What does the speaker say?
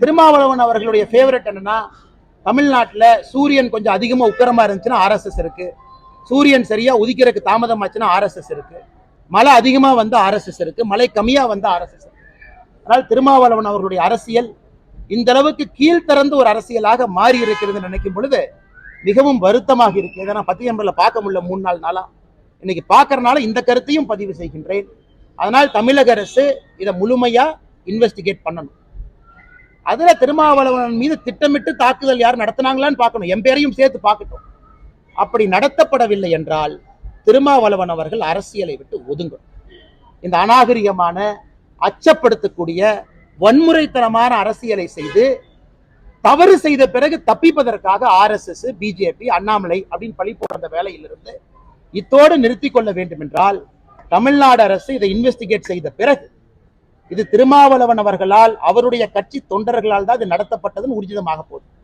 திருமாவளவன் அவர்களுடைய ஃபேவரட் என்னன்னா தமிழ்நாட்டில் சூரியன் கொஞ்சம் அதிகமாக உக்கரமாக இருந்துச்சுன்னா ஆர்எஸ்எஸ் இருக்கு. சூரியன் சரியா உதிக்கிறதுக்கு தாமதமாச்சுன்னா ஆர்எஸ்எஸ் இருக்கு. மழை அதிகமா வந்து ஆர்எஸ்எஸ் இருக்கு. மழை கம்மியா வந்து ஆர்எஸ்எஸ் இருக்கு. அதனால் திருமாவளவன் அவர்களுடைய அரசியல் இந்த அளவுக்கு கீழ்த்திறந்து ஒரு அரசியலாக மாறி இருக்கிறது நினைக்கும் பொழுது மிகவும் வருத்தமாக இருக்கு. இதை நான் பத்தியம்பரில் பார்க்க முடியல மூணு நாள் நாளா. இன்னைக்கு பார்க்கறனால இந்த கருத்தையும் பதிவு செய்கின்றேன். அதனால் தமிழக அரசு இதை முழுமையா இன்வெஸ்டிகேட் பண்ணணும். அதுல திருமாவளவன் மீது திட்டமிட்டு தாக்குதல் யார் நடத்தினாங்களான்னு பார்க்கணும். என் பேரையும் சேர்த்து பார்க்கட்டும். அப்படி நடத்தப்படவில்லை என்றால் திருமாவளவன் அவர்கள் அரசியலை விட்டு ஒதுங்கும் இந்த அநாகரிகமான அச்சப்படுத்தக்கூடிய வன்முறைத்தனமான அரசியலை செய்து தவறு செய்த பிறகு தப்பிப்பதற்காக ஆர்எஸ்எஸ் பிஜேபி அண்ணாமலை அப்படின்னு பழி போடுற வேலையிலிருந்து இத்தோடு நிறுத்தி கொள்ள வேண்டும் என்றால் தமிழ்நாடு அரசு இதை இன்வெஸ்டிகேட் செய்த பிறகு இது திருமாவளவன் அவர்களால் அவருடைய கட்சி தொண்டர்களால் தான் இது நடத்தப்பட்டதுன்னு ஊர்ஜிதமாக போகுது.